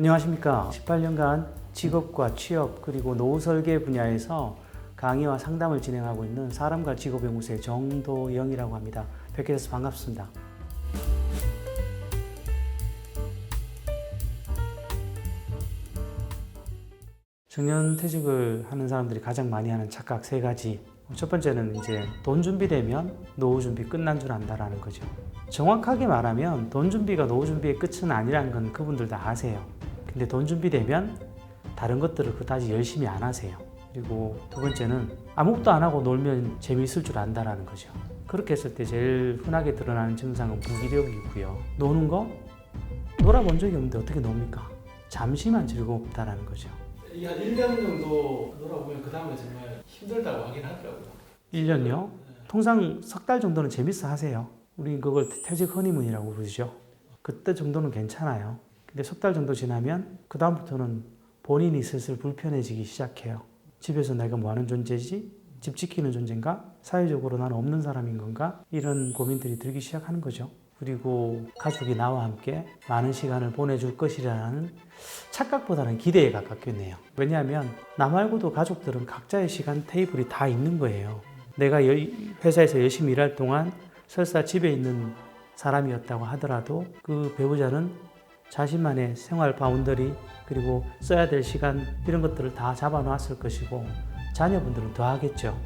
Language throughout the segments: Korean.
안녕하십니까. 18년간 직업과 취업 그리고 노후 설계 분야에서 강의와 상담을 진행하고 있는 사람과 직업 연구소의 정도영이라고 합니다. 뵙게 돼서 반갑습니다. 정년 퇴직을 하는 사람들이 가장 많이 하는 착각 세 가지. 첫 번째는 이제 돈 준비되면 노후 준비 끝난 줄 안다라는 거죠. 정확하게 말하면 돈 준비가 노후 준비의 끝은 아니라는 건 그분들 다 아세요. 근데 돈 준비되면 다른 것들을 그다지 열심히 안 하세요. 그리고 두 번째는 아무것도 안 하고 놀면 재미있을 줄 안다라는 거죠. 그렇게 했을 때 제일 흔하게 드러나는 증상은 무기력이고요. 노는 거? 놀아본 적이 없는데 어떻게 놉니까? 잠시만 즐겁다라는 거죠. 한 1년 정도 놀아보면 그 다음에 정말 힘들다고 하긴 하더라고요. 1년요? 통상 석 달 정도는 재밌어 하세요. 우리 그걸 퇴직 허니문이라고 부르죠. 그때 정도는 괜찮아요. 근데 석 달 정도 지나면 그다음부터는 본인이 슬슬 불편해지기 시작해요. 집에서 내가 뭐 하는 존재지? 집 지키는 존재인가? 사회적으로 나는 없는 사람인 건가? 이런 고민들이 들기 시작하는 거죠. 그리고 가족이 나와 함께 많은 시간을 보내줄 것이라는 착각보다는 기대에 가깝겠네요. 왜냐하면 나 말고도 가족들은 각자의 시간 테이블이 다 있는 거예요. 내가 여- 회사에서 열심히 일할 동안 설사 집에 있는 사람이었다고 하더라도 그 배우자는 자신만의 생활 바운더리 그리고 써야 될 시간 이런 것들을 다 잡아놨을 것이고 자녀분들은 더 하겠죠.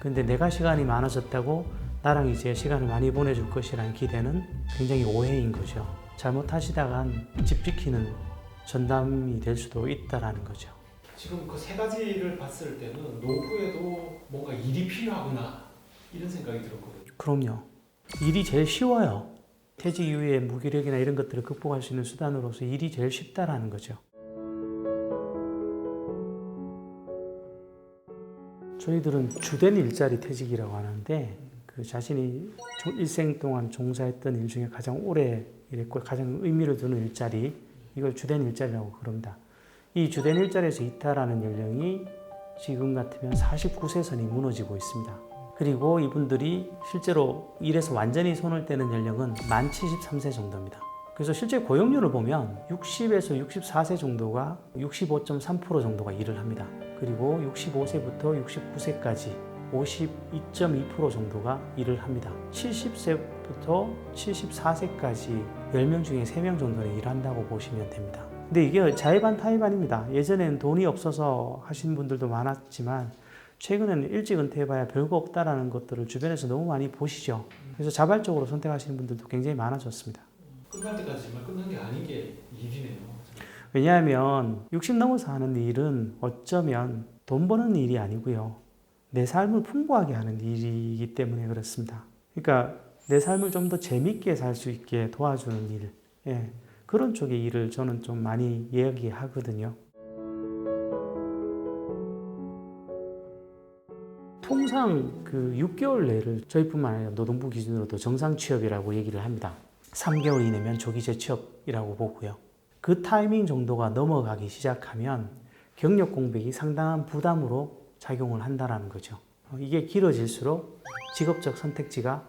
근데 내가 시간이 많아졌다고 나랑 이제 시간을 많이 보내줄 것이라는 기대는 굉장히 오해인 거죠. 잘못하시다간 집 지키는 전담이 될 수도 있다라는 거죠. 지금 그 세 가지를 봤을 때는 노후에도 뭔가 일이 필요하구나 이런 생각이 들었거든요. 그럼요. 일이 제일 쉬워요. 퇴직 이후에 무기력이나 이런 것들을 극복할 수 있는 수단으로서 일이 제일 쉽다라는 거죠. 저희들은 주된 일자리 퇴직이라고 하는데 그 자신이 종- 일생 동안 종사했던 일 중에 가장 오래 일했고 가장 의미를 두는 일자리 이걸 주된 일자리라고 그럽니다. 이 주된 일자리에서 이탈하는 연령이 지금 같으면 49세 선이 무너지고 있습니다. 그리고 이분들이 실제로 일에서 완전히 손을 떼는 연령은 만 73세 정도입니다. 그래서 실제 고용률을 보면 60에서 64세 정도가 65.3% 정도가 일을 합니다. 그리고 65세부터 69세까지 52.2% 정도가 일을 합니다. 70세부터 74세까지 10명 중에 3명 정도는 일한다고 보시면 됩니다. 근데 이게 자의반 타의반입니다. 예전엔 돈이 없어서 하신 분들도 많았지만 최근에는 일찍 은퇴해봐야 별거 없다라는 것들을 주변에서 너무 많이 보시죠. 그래서 자발적으로 선택하시는 분들도 굉장히 많아졌습니다. 끝날 때까지 정말 끝난 게 아닌 게 일이네요. 왜냐하면 60 넘어서 하는 일은 어쩌면 돈 버는 일이 아니고요. 내 삶을 풍부하게 하는 일이기 때문에 그렇습니다. 그러니까 내 삶을 좀 더 재밌게 살 수 있게 도와주는 일. 예, 그런 쪽의 일을 저는 좀 많이 이야기하거든요. 통상 그 6개월 내를 저희뿐만 아니라 노동부 기준으로도 정상 취업이라고 얘기를 합니다. 3개월 이내면 조기 재취업이라고 보고요. 그 타이밍 정도가 넘어가기 시작하면 경력 공백이 상당한 부담으로 작용을 한다라는 거죠. 어, 이게 길어질수록 직업적 선택지가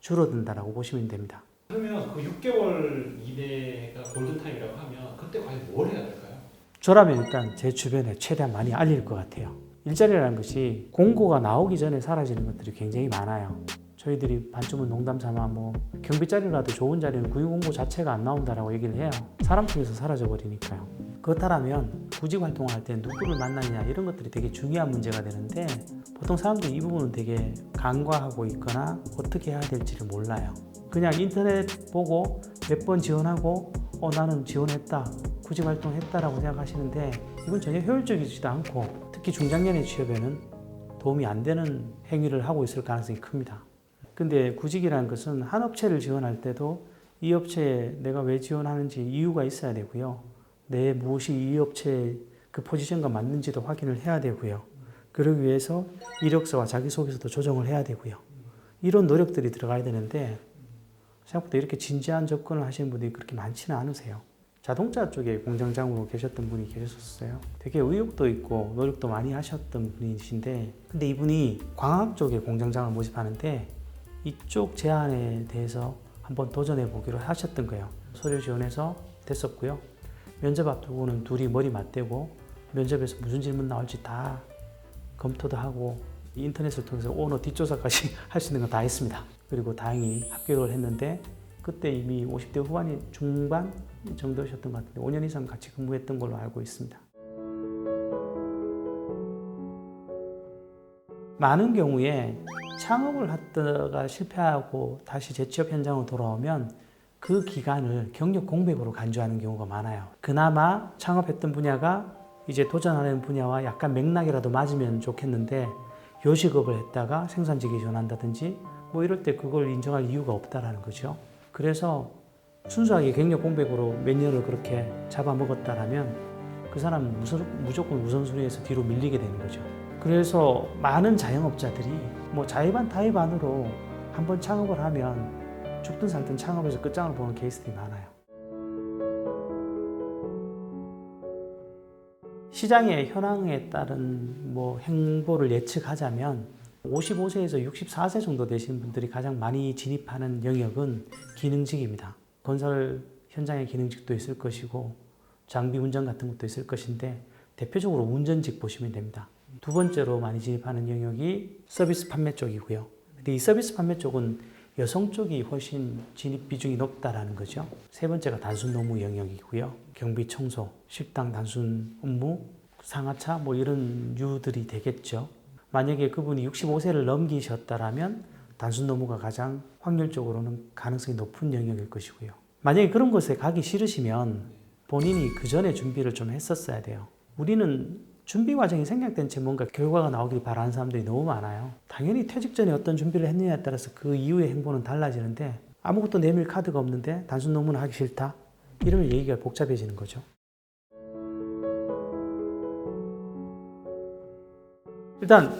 줄어든다라고 보시면 됩니다. 그러면 그 6개월 이내가 골든타임이라고 하면 그때 과연 뭘 해야 될까요? 저라면 일단 제 주변에 최대한 많이 알릴 것 같아요. 일자리라는 것이 공고가 나오기 전에 사라지는 것들이 굉장히 많아요. 저희들이 반쯤은 농담 삼아 뭐 경비 자리라도 좋은 자리는 구유 공고 자체가 안 나온다라고 얘기를 해요. 사람 중에서 사라져 버리니까요. 그렇다면 구직 활동을 할 때 누구를 만나느냐 이런 것들이 되게 중요한 문제가 되는데 보통 사람들이 이 부분은 되게 간과하고 있거나 어떻게 해야 될지를 몰라요. 그냥 인터넷 보고 몇 번 지원하고 어 나는 지원했다 구직 활동했다라고 생각하시는데 이건 전혀 효율적이지도 않고 특히 중장년의 취업에는 도움이 안 되는 행위를 하고 있을 가능성이 큽니다. 근데 구직이라는 것은 한 업체를 지원할 때도 이 업체에 내가 왜 지원하는지 이유가 있어야 되고요. 내 무엇이 이 업체의 그 포지션과 맞는지도 확인을 해야 되고요. 그러기 위해서 이력서와 자기소개서도 조정을 해야 되고요. 이런 노력들이 들어가야 되는데 생각보다 이렇게 진지한 접근을 하시는 분들이 그렇게 많지는 않으세요. 자동차 쪽에 공장장으로 계셨던 분이 계셨었어요. 되게 의욕도 있고 노력도 많이 하셨던 분이신데 근데 이분이 광학 쪽에 공장장을 모집하는데 이쪽 제안에 대해서 한번 도전해 보기로 하셨던 거예요. 서류 지원해서 됐었고요. 면접 앞두고는 둘이 머리 맞대고 면접에서 무슨 질문 나올지 다 검토도 하고 인터넷을 통해서 오너 뒷조사까지 할 수 있는 거다 했습니다. 그리고 다행히 합격을 했는데 그때 이미 50대 후반이 중반 정도셨던 것 같은데 5년 이상 같이 근무했던 걸로 알고 있습니다. 많은 경우에 창업을 하다가 실패하고 다시 재취업 현장으로 돌아오면 그 기간을 경력 공백으로 간주하는 경우가 많아요. 그나마 창업했던 분야가 이제 도전하는 분야와 약간 맥락이라도 맞으면 좋겠는데 요식업을 했다가 생산직에 전환한다든지 뭐 이럴 때 그걸 인정할 이유가 없다라는 거죠. 그래서 순수하게 경력 공백으로 몇 년을 그렇게 잡아먹었다라면 그 사람은 무조건 우선순위에서 뒤로 밀리게 되는 거죠. 그래서 많은 자영업자들이 뭐 자의반 타의반으로 한번 창업을 하면 죽든 살든 창업에서 끝장을 보는 케이스들이 많아요. 시장의 현황에 따른 뭐 행보를 예측하자면 55세에서 64세 정도 되신 분들이 가장 많이 진입하는 영역은 기능직입니다. 건설 현장의 기능직도 있을 것이고 장비 운전 같은 것도 있을 것인데 대표적으로 운전직 보시면 됩니다. 두 번째로 많이 진입하는 영역이 서비스 판매 쪽이고요. 근데 이 서비스 판매 쪽은 여성 쪽이 훨씬 진입 비중이 높다라는 거죠. 세 번째가 단순 노무 영역이고요. 경비 청소, 식당 단순 업무, 상하차 뭐 이런 유들이 되겠죠. 만약에 그분이 65세를 넘기셨다라면 단순 노무가 가장 확률적으로는 가능성이 높은 영역일 것이고요. 만약에 그런 곳에 가기 싫으시면 본인이 그 전에 준비를 좀 했었어야 돼요. 우리는 준비 과정이 생략된 채 뭔가 결과가 나오길 바라는 사람들이 너무 많아요. 당연히 퇴직 전에 어떤 준비를 했느냐에 따라서 그 이후의 행보는 달라지는데 아무것도 내밀 카드가 없는데 단순 노무는 하기 싫다? 이러면 얘기가 복잡해지는 거죠. 일단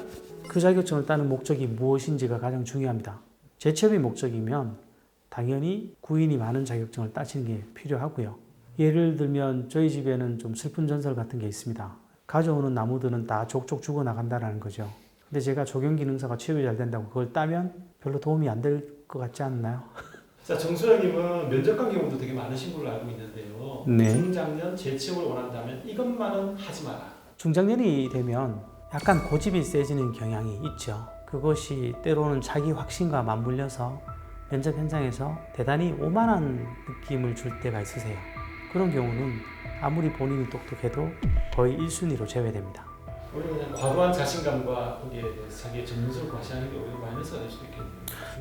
그 자격증을 따는 목적이 무엇인지가 가장 중요합니다. 재취업이 목적이면 당연히 구인이 많은 자격증을 따시는 게 필요하고요. 예를 들면 저희 집에는 좀 슬픈 전설 같은 게 있습니다. 가져오는 나무들은 다 족족 죽어 나간다라는 거죠. 근데 제가 조경 기능사가 취업이 잘 된다고 그걸 따면 별로 도움이 안 될 것 같지 않나요? 자 정수영님은 면접관 경험도 되게 많으신 걸로 알고 있는데요. 네. 중장년 재취업을 원한다면 이것만은 하지 마라. 중장년이 되면 약간 고집이 세지는 경향이 있죠. 그것이 때로는 자기 확신과 맞물려서 면접 현장에서 대단히 오만한 느낌을 줄 때가 있으세요. 그런 경우는 아무리 본인이 똑똑해도 거의 1순위로 제외됩니다. 오히려 그냥 과도한 자신감과 거기에 자기의 전문성을 과시하는 게 오히려 마이너스가 될 수도 있겠네요.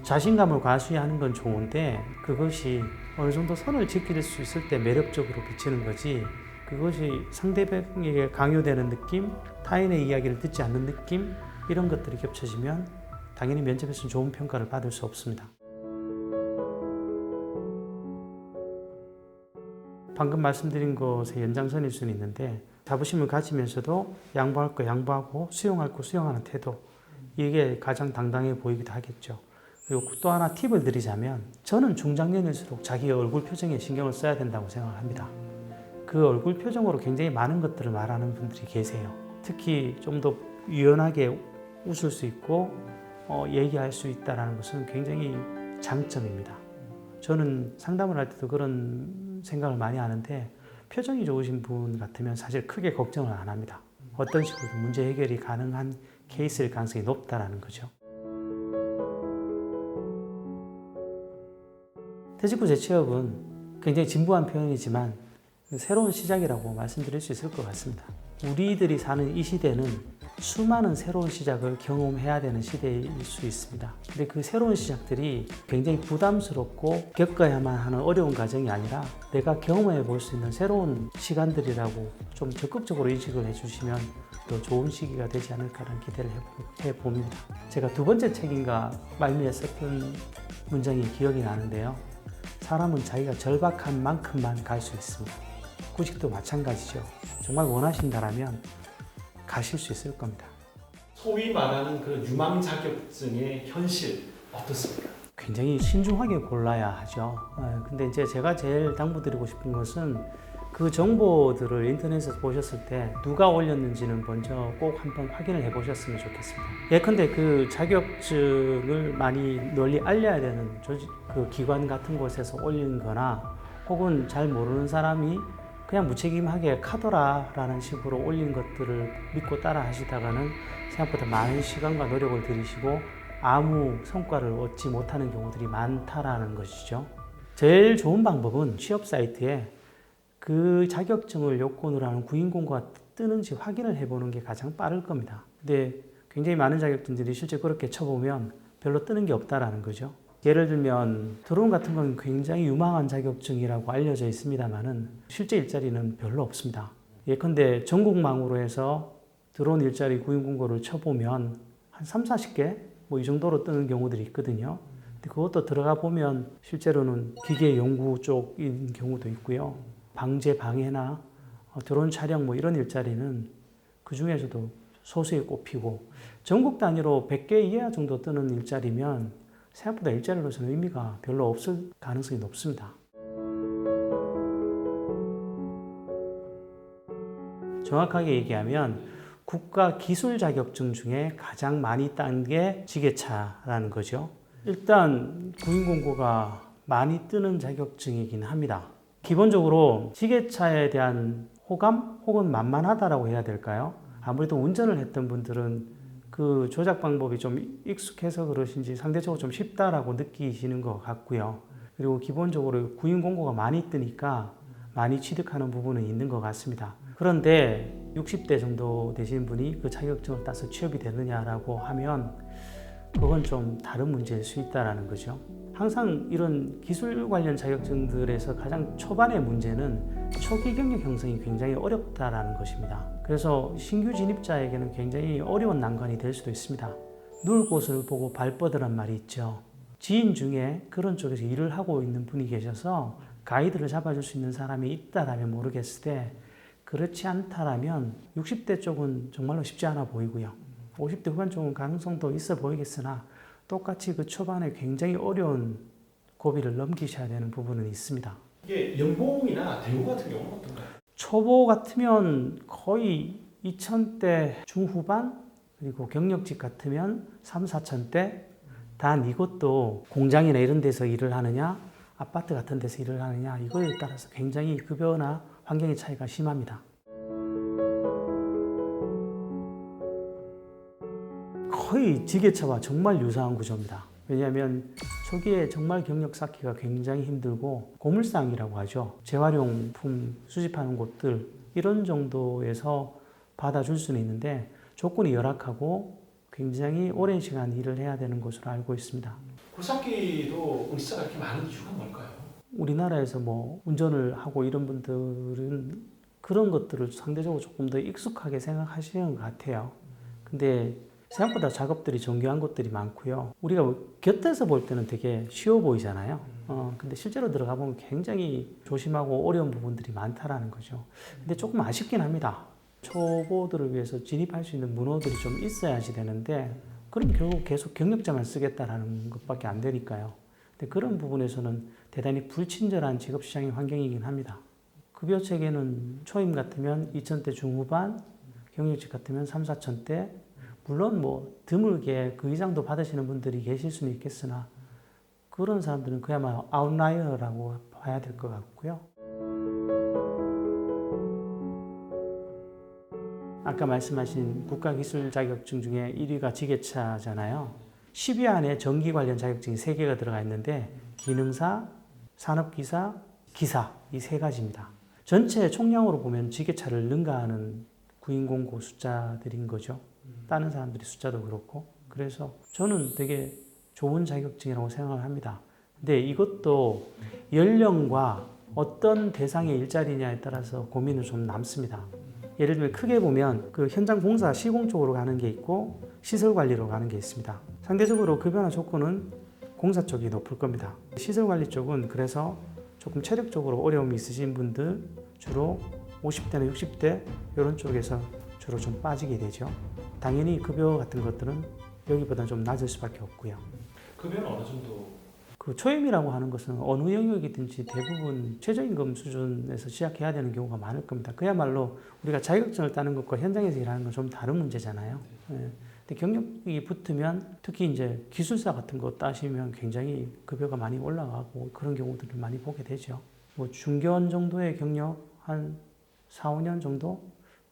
자신감을 과시하는 건 좋은데 그것이 어느 정도 선을 지킬 수 있을 때 매력적으로 비치는 거지 그것이 상대방에게 강요되는 느낌, 타인의 이야기를 듣지 않는 느낌 이런 것들이 겹쳐지면 당연히 면접에서는 좋은 평가를 받을 수 없습니다. 방금 말씀드린 것의 연장선일 수는 있는데 자부심을 가지면서도 양보할 거 양보하고 수용할 거 수용하는 태도 이게 가장 당당해 보이기도 하겠죠. 그리고 또 하나 팁을 드리자면 저는 중장년일수록 자기 얼굴 표정에 신경을 써야 된다고 생각합니다. 그 얼굴 표정으로 굉장히 많은 것들을 말하는 분들이 계세요. 특히 좀 더 유연하게 웃을 수 있고 어, 얘기할 수 있다는 것은 굉장히 장점입니다. 저는 상담을 할 때도 그런 생각을 많이 하는데 표정이 좋으신 분 같으면 사실 크게 걱정을 안 합니다. 어떤 식으로든 문제 해결이 가능한 케이스일 가능성이 높다라는 거죠. 퇴직 후 재취업은 굉장히 진부한 표현이지만 새로운 시작이라고 말씀드릴 수 있을 것 같습니다. 우리들이 사는 이 시대는 수많은 새로운 시작을 경험해야 되는 시대일 수 있습니다. 근데 그 새로운 시작들이 굉장히 부담스럽고 겪어야만 하는 어려운 과정이 아니라 내가 경험해 볼 수 있는 새로운 시간들이라고 좀 적극적으로 인식을 해주시면 더 좋은 시기가 되지 않을까라는 기대를 해봅니다. 제가 두 번째 책인가 말미했었던 문장이 기억이 나는데요. 사람은 자기가 절박한 만큼만 갈 수 있습니다. 구직도 마찬가지죠. 정말 원하신다라면 가실 수 있을 겁니다. 소위 말하는 그 유망 자격증의 현실 어떻습니까? 굉장히 신중하게 골라야 하죠. 어, 근데 이제 제가 제일 당부드리고 싶은 것은 그 정보들을 인터넷에서 보셨을 때 누가 올렸는지는 먼저 꼭 한번 확인을 해 보셨으면 좋겠습니다. 예컨대 그 자격증을 많이 널리 알려야 되는 조직, 그 기관 같은 곳에서 올린 거나 혹은 잘 모르는 사람이 그냥 무책임하게 카더라 라는 식으로 올린 것들을 믿고 따라 하시다가는 생각보다 많은 시간과 노력을 들이시고 아무 성과를 얻지 못하는 경우들이 많다라는 것이죠. 제일 좋은 방법은 취업 사이트에 그 자격증을 요건으로 하는 구인 공고가 뜨는지 확인을 해보는 게 가장 빠를 겁니다. 근데 굉장히 많은 자격증들이 실제 그렇게 쳐보면 별로 뜨는 게 없다라는 거죠. 예를 들면 드론 같은 건 굉장히 유망한 자격증이라고 알려져 있습니다만은 실제 일자리는 별로 없습니다. 예컨대 전국망으로 해서 드론 일자리 구인 공고를 쳐보면 한 3, 40개 뭐 이 정도로 뜨는 경우들이 있거든요. 근데 그것도 들어가 보면 실제로는 기계 연구 쪽인 경우도 있고요. 방제 방해나 어, 드론 촬영 뭐 이런 일자리는 그 중에서도 소수에 꼽히고 전국 단위로 100개 이하 정도 뜨는 일자리면 생각보다 일자리로서는 의미가 별로 없을 가능성이 높습니다. 정확하게 얘기하면 국가 기술 자격증 중에 가장 많이 딴 게 지게차라는 거죠. 일단 구인 공고가 많이 뜨는 자격증이긴 합니다. 기본적으로 지게차에 대한 호감 혹은 만만하다라고 해야 될까요? 아무래도 운전을 했던 분들은 그 조작 방법이 좀 익숙해서 그러신지 상대적으로 좀 쉽다라고 느끼시는 것 같고요. 그리고 기본적으로 구인 공고가 많이 뜨니까 많이 취득하는 부분은 있는 것 같습니다. 그런데 60대 정도 되신 분이 그 자격증을 따서 취업이 되느냐라고 하면 그건 좀 다른 문제일 수 있다라는 거죠. 항상 이런 기술 관련 자격증들에서 가장 초반의 문제는 초기 경력 형성이 굉장히 어렵다라는 것입니다. 그래서 신규 진입자에게는 굉장히 어려운 난관이 될 수도 있습니다. 누울 곳을 보고 발 뻗으란 말이 있죠. 지인 중에 그런 쪽에서 일을 하고 있는 분이 계셔서 가이드를 잡아줄 수 있는 사람이 있다라면 모르겠을 때 그렇지 않다라면 60대 쪽은 정말로 쉽지 않아 보이고요. 50대 후반 쪽은 가능성도 있어 보이겠으나 똑같이 그 초반에 굉장히 어려운 고비를 넘기셔야 되는 부분은 있습니다. 이게 연봉이나 대우 같은 경우는 어떤가요? 초보 같으면 거의 2천대 중후반 그리고 경력직 같으면 3, 4천대 단 이것도 공장이나 이런 데서 일을 하느냐 아파트 같은 데서 일을 하느냐 이거에 따라서 굉장히 급여나 환경의 차이가 심합니다. 거의 지게차와 정말 유사한 구조입니다. 왜냐하면 초기에 정말 경력 쌓기가 굉장히 힘들고 고물상이라고 하죠. 재활용품 수집하는 곳들 이런 정도에서 받아줄 수는 있는데 조건이 열악하고 굉장히 오랜 시간 일을 해야 되는 것으로 알고 있습니다. 굴삭기도 응시자가 이렇게 많은 이유가 뭘까요? 우리나라에서 뭐 운전을 하고 이런 분들은 그런 것들을 상대적으로 조금 더 익숙하게 생각하시는 것 같아요. 근데 생각보다 작업들이 정교한 것들이 많고요. 우리가 곁에서 볼 때는 되게 쉬워 보이잖아요. 어, 근데 실제로 들어가 보면 굉장히 조심하고 어려운 부분들이 많다라는 거죠. 근데 조금 아쉽긴 합니다. 초보들을 위해서 진입할 수 있는 문호들이 좀 있어야지 되는데, 그럼 결국 계속 경력자만 쓰겠다라는 것밖에 안 되니까요. 근데 그런 부분에서는 대단히 불친절한 직업 시장의 환경이긴 합니다. 급여 체계는 초임 같으면 2천대 중후반, 경력직 같으면 3, 4천대, 물론 뭐 드물게 그 이상도 받으시는 분들이 계실 수는 있겠으나 그런 사람들은 그야말로 아웃라이어라고 봐야 될 것 같고요. 아까 말씀하신 국가기술 자격증 중에 1위가 지게차잖아요. 10위 안에 전기 관련 자격증이 3개가 들어가 있는데 기능사, 산업기사, 기사 이 세 가지입니다. 전체 총량으로 보면 지게차를 능가하는 구인공고 숫자들인 거죠. 따는 사람들이 숫자도 그렇고 그래서 저는 되게 좋은 자격증이라고 생각을 합니다. 근데 이것도 연령과 어떤 대상의 일자리냐에 따라서 고민은 좀 남습니다. 예를 들면 크게 보면 그 현장 공사 시공 쪽으로 가는 게 있고 시설 관리로 가는 게 있습니다. 상대적으로 급여나 조건은 공사 쪽이 높을 겁니다. 시설 관리 쪽은 그래서 조금 체력적으로 어려움이 있으신 분들 주로 50대나 60대 이런 쪽에서 주로 좀 빠지게 되죠. 당연히 급여 같은 것들은 여기보다 좀 낮을 수밖에 없고요. 급여는 어느 정도? 그 초임이라고 하는 것은 어느 영역이든지 대부분 최저임금 수준에서 시작해야 되는 경우가 많을 겁니다. 그야말로 우리가 자격증을 따는 것과 현장에서 일하는 건 좀 다른 문제잖아요. 예. 근데 경력이 붙으면 특히 이제 기술사 같은 거 따시면 굉장히 급여가 많이 올라가고 그런 경우들을 많이 보게 되죠. 뭐 중견 정도의 경력 한 4, 5년 정도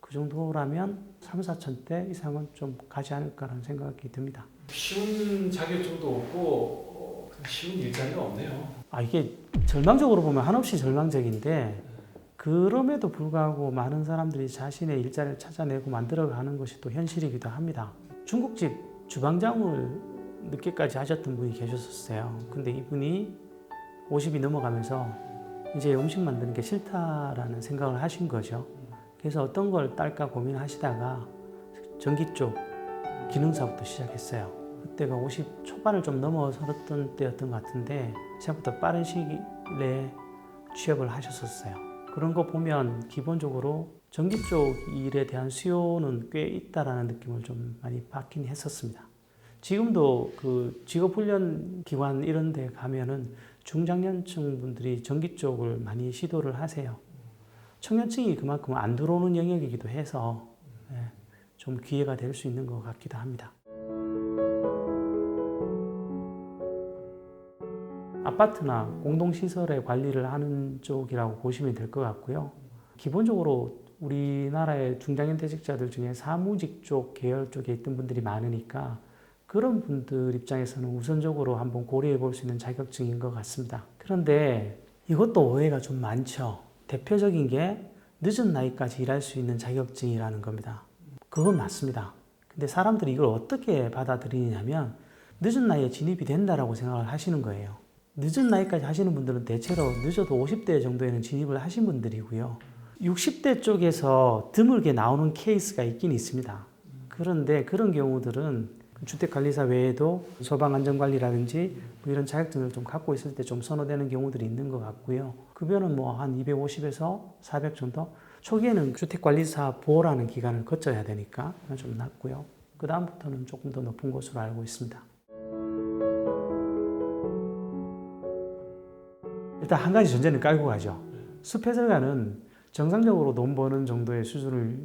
그 정도라면 3, 4천 대 이상은 좀 가지 않을까라는 생각이 듭니다. 쉬운 자격증도 없고 어, 쉬운 일자리가 없네요. 아 이게 절망적으로 보면 한없이 절망적인데 그럼에도 불구하고 많은 사람들이 자신의 일자리를 찾아내고 만들어가는 것이 또 현실이기도 합니다. 중국집 주방장을 늦게까지 하셨던 분이 계셨었어요. 근데 이분이 50이 넘어가면서 이제 음식 만드는 게 싫다라는 생각을 하신 거죠. 그래서 어떤 걸 딸까 고민하시다가 전기 쪽 기능사부터 시작했어요. 그때가 50 초반을 좀 넘어섰던 때였던 것 같은데 생각보다 빠른 시기 내에 취업을 하셨었어요. 그런 거 보면 기본적으로 전기 쪽 일에 대한 수요는 꽤 있다라는 느낌을 좀 많이 받긴 했었습니다. 지금도 그 직업훈련 기관 이런 데 가면은 중장년층 분들이 전기 쪽을 많이 시도를 하세요. 청년층이 그만큼 안 들어오는 영역이기도 해서 예, 좀 기회가 될 수 있는 것 같기도 합니다. 아파트나 공동시설의 관리를 하는 쪽이라고 보시면 될 것 같고요. 기본적으로 우리나라의 중장년퇴직자들 중에 사무직 쪽 계열 쪽에 있던 분들이 많으니까 그런 분들 입장에서는 우선적으로 한번 고려해 볼 수 있는 자격증인 것 같습니다. 그런데 이것도 오해가 좀 많죠. 대표적인 게 늦은 나이까지 일할 수 있는 자격증이라는 겁니다. 그건 맞습니다. 근데 사람들이 이걸 어떻게 받아들이냐면 늦은 나이에 진입이 된다라고 생각을 하시는 거예요. 늦은 나이까지 하시는 분들은 대체로 늦어도 50대 정도에는 진입을 하신 분들이고요. 60대 쪽에서 드물게 나오는 케이스가 있긴 있습니다. 그런데 그런 경우들은 주택관리사 외에도 소방안전관리라든지 뭐 이런 자격증을 좀 갖고 있을 때 좀 선호되는 경우들이 있는 것 같고요. 급여는 뭐 한 250에서 400 정도? 초기에는 주택관리사 보호라는 기간을 거쳐야 되니까 좀 낮고요. 그 다음부터는 조금 더 높은 것으로 알고 있습니다. 일단 한 가지 전제는 깔고 가죠. 숲해설가는 정상적으로 돈 버는 정도의 수준을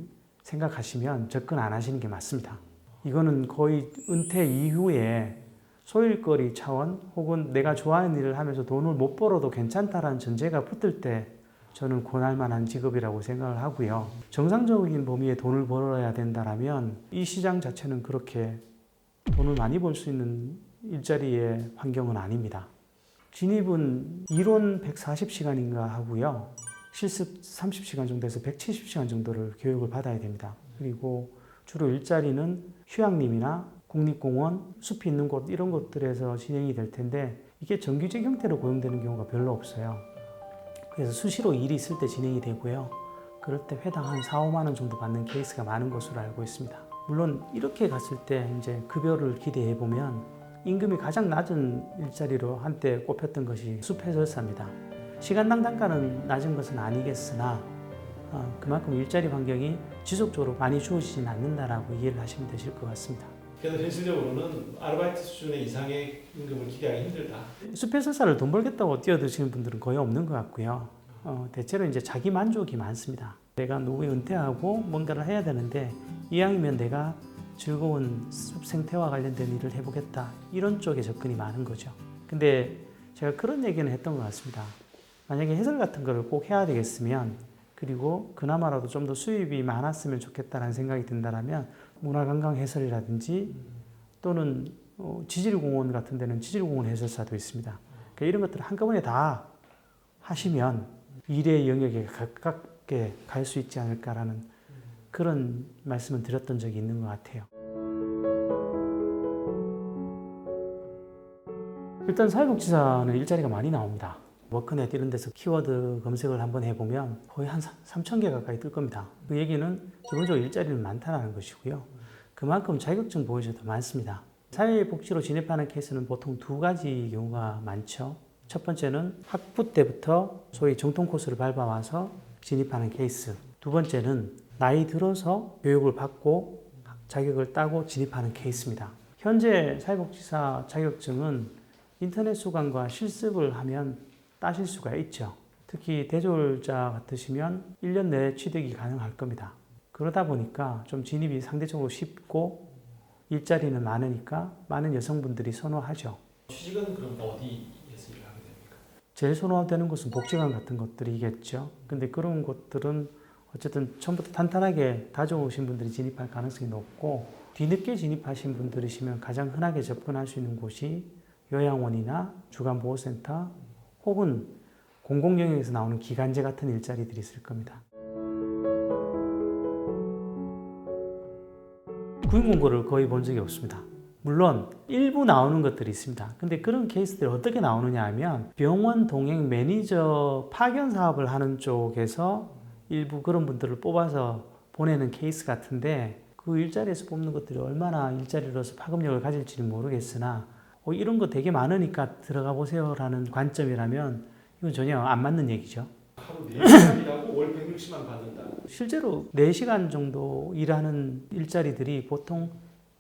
생각하시면 접근 안 하시는 게 맞습니다. 이거는 거의 은퇴 이후에 소일거리 차원 혹은 내가 좋아하는 일을 하면서 돈을 못 벌어도 괜찮다라는 전제가 붙을 때 저는 권할 만한 직업이라고 생각을 하고요. 정상적인 범위의 돈을 벌어야 된다라면 이 시장 자체는 그렇게 돈을 많이 벌 수 있는 일자리의 환경은 아닙니다. 진입은 이론 140시간인가 하고요. 실습 30시간 정도에서 170시간 정도를 교육을 받아야 됩니다. 그리고 주로 일자리는 휴양림이나 국립공원, 숲이 있는 곳 이런 곳들에서 진행이 될 텐데 이게 정규직 형태로 고용되는 경우가 별로 없어요. 그래서 수시로 일이 있을 때 진행이 되고요. 그럴 때 회당 한 4, 5만 원 정도 받는 케이스가 많은 것으로 알고 있습니다. 물론 이렇게 갔을 때 이제 급여를 기대해 보면 임금이 가장 낮은 일자리로 한때 꼽혔던 것이 숲해설사입니다. 시간당 단가는 낮은 것은 아니겠으나 어, 그만큼 일자리 환경이 지속적으로 많이 주어지진 않는다라고 이해를 하시면 되실 것 같습니다. 그래서 현실적으로는 아르바이트 수준의 이상의 임금을 기대하기 힘들다. 숲해설사를 돈 벌겠다고 뛰어드시는 분들은 거의 없는 것 같고요. 어, 대체로 이제 자기 만족이 많습니다. 내가 노후에 은퇴하고 뭔가를 해야 되는데 이왕이면 내가 즐거운 숲 생태와 관련된 일을 해보겠다 이런 쪽에 접근이 많은 거죠. 근데 제가 그런 얘기는 했던 것 같습니다. 만약에 해설 같은 거를 꼭 해야 되겠으면 그리고 그나마라도 좀 더 수입이 많았으면 좋겠다라는 생각이 든다라면 문화관광 해설이라든지 또는 어, 지질공원 같은 데는 지질공원 해설사도 있습니다. 그러니까 이런 것들을 한꺼번에 다 하시면 일의 영역에 가깝게 갈 수 있지 않을까라는 그런 말씀을 드렸던 적이 있는 것 같아요. 일단 사회복지사는 일자리가 많이 나옵니다. 워크넷 이런 데서 키워드 검색을 한번 해보면 거의 한 3천 개 가까이 뜰 겁니다. 그 얘기는 기본적으로 일자리는 많다는 것이고요. 그만큼 자격증 보여줘도 많습니다. 사회복지로 진입하는 케이스는 보통 두 가지 경우가 많죠. 첫 번째는 학부 때부터 소위 정통 코스를 밟아와서 진입하는 케이스. 두 번째는 나이 들어서 교육을 받고 자격을 따고 진입하는 케이스입니다. 현재 사회복지사 자격증은 인터넷 수강과 실습을 하면 따실 수가 있죠. 특히 대졸자 같으시면 1년 내에 취득이 가능할 겁니다. 그러다 보니까 좀 진입이 상대적으로 쉽고 일자리는 많으니까 많은 여성분들이 선호하죠. 취직은 그럼 어디에서 일을 하게 됩니까? 제일 선호되는 것은 복지관 같은 것들이겠죠. 근데 그런 것들은 어쨌든 처음부터 탄탄하게 다져오신 분들이 진입할 가능성이 높고 뒤늦게 진입하신 분들이시면 가장 흔하게 접근할 수 있는 곳이 요양원이나 주간보호센터 혹은 공공 영역에서 나오는 기간제 같은 일자리들이 있을 겁니다. 구인 공고를 거의 본 적이 없습니다. 물론 일부 나오는 것들이 있습니다. 근데 그런 케이스들이 어떻게 나오느냐 하면 병원 동행 매니저 파견 사업을 하는 쪽에서 일부 그런 분들을 뽑아서 보내는 케이스 같은데 그 일자리에서 뽑는 것들이 얼마나 일자리로서 파급력을 가질지는 모르겠으나 어, 이런 거 되게 많으니까 들어가 보세요라는 관점이라면 이건 전혀 안 맞는 얘기죠. 하루 4시간 일하고 월 160만 받는다. 실제로 4시간 정도 일하는 일자리들이 보통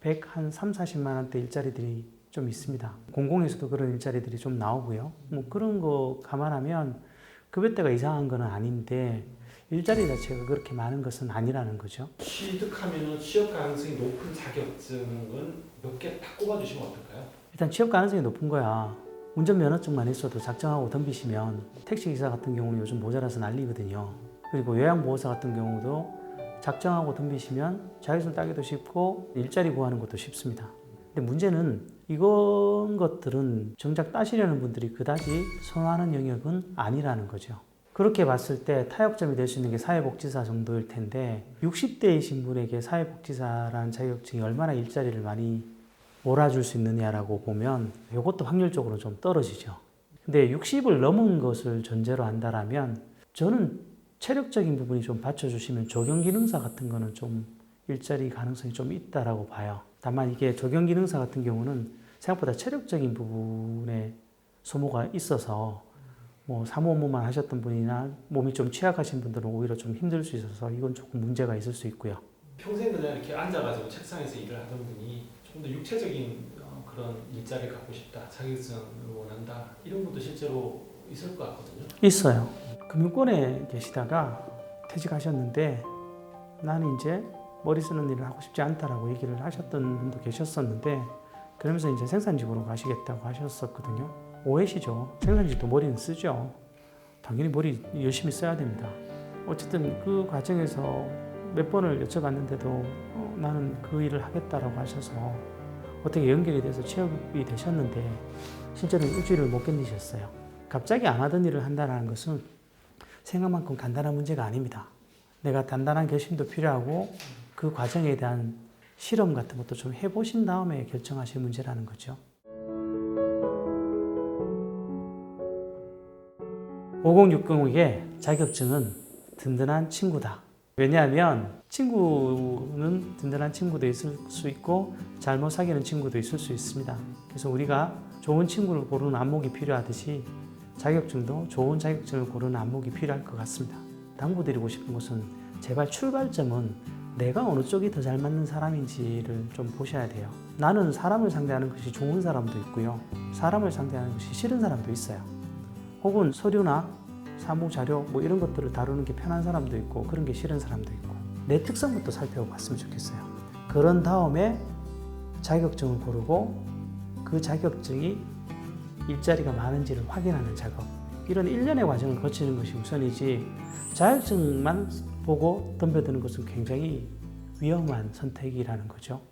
100, 한 3, 40만 원대 일자리들이 좀 있습니다. 공공에서도 그런 일자리들이 좀 나오고요. 뭐 그런 거 감안하면 급여대가 이상한 건 아닌데 일자리 자체가 그렇게 많은 것은 아니라는 거죠. 취득하면 취업 가능성이 높은 자격증은 몇 개 다 꼽아주시면 어떨까요? 일단 취업 가능성이 높은 거야. 운전면허증만 있어도 작정하고 덤비시면 택시기사 같은 경우는 요즘 모자라서 난리거든요. 그리고 요양보호사 같은 경우도 작정하고 덤비시면 자격증 따기도 쉽고 일자리 구하는 것도 쉽습니다. 근데 문제는 이런 것들은 정작 따시려는 분들이 그다지 선호하는 영역은 아니라는 거죠. 그렇게 봤을 때 타협점이 될 수 있는 게 사회복지사 정도일 텐데 60대이신 분에게 사회복지사라는 자격증이 얼마나 일자리를 많이 몰아줄 수 있느냐라고 보면 이것도 확률적으로 좀 떨어지죠. 근데 60을 넘은 것을 전제로 한다라면 저는 체력적인 부분이 좀 받쳐주시면 조경기능사 같은 거는 좀 일자리 가능성이 좀 있다라고 봐요. 다만 이게 조경기능사 같은 경우는 생각보다 체력적인 부분에 소모가 있어서 뭐 사무 업무만 하셨던 분이나 몸이 좀 취약하신 분들은 오히려 좀 힘들 수 있어서 이건 조금 문제가 있을 수 있고요. 평생 그냥 이렇게 앉아가지고 책상에서 일을 하던 분이 좀 더 육체적인 어, 그런 일자리를 갖고 싶다, 자격증을 원한다 이런 분도 실제로 있을 것 같거든요. 있어요. 금융권에 계시다가 퇴직하셨는데 나는 이제 머리 쓰는 일을 하고 싶지 않다라고 얘기를 하셨던 분도 계셨었는데 그러면서 이제 생산직으로 가시겠다고 하셨었거든요. 오해시죠. 생산직도 머리는 쓰죠. 당연히 머리 열심히 써야 됩니다. 어쨌든 그 과정에서 몇 번을 여쭤봤는데도 어, 나는 그 일을 하겠다라고 하셔서 어떻게 연결이 돼서 취업이 되셨는데 실제로는 일주일을 못 견디셨어요. 갑자기 안 하던 일을 한다는 것은 생각만큼 간단한 문제가 아닙니다. 내가 단단한 결심도 필요하고 그 과정에 대한 실험 같은 것도 좀 해보신 다음에 결정하실 문제라는 거죠. 5060에게 자격증은 든든한 친구다. 왜냐하면 친구는 든든한 친구도 있을 수 있고 잘못 사귀는 친구도 있을 수 있습니다. 그래서 우리가 좋은 친구를 고르는 안목이 필요하듯이 자격증도 좋은 자격증을 고르는 안목이 필요할 것 같습니다. 당부드리고 싶은 것은 제발 출발점은 내가 어느 쪽이 더 잘 맞는 사람인지를 좀 보셔야 돼요. 나는 사람을 상대하는 것이 좋은 사람도 있고요. 사람을 상대하는 것이 싫은 사람도 있어요. 혹은 서류나 사무 자료 뭐 이런 것들을 다루는 게 편한 사람도 있고 그런 게 싫은 사람도 있고 내 특성부터 살펴봤으면 좋겠어요. 그런 다음에 자격증을 고르고 그 자격증이 일자리가 많은지를 확인하는 작업. 이런 일련의 과정을 거치는 것이 우선이지 자격증만 보고 덤벼드는 것은 굉장히 위험한 선택이라는 거죠.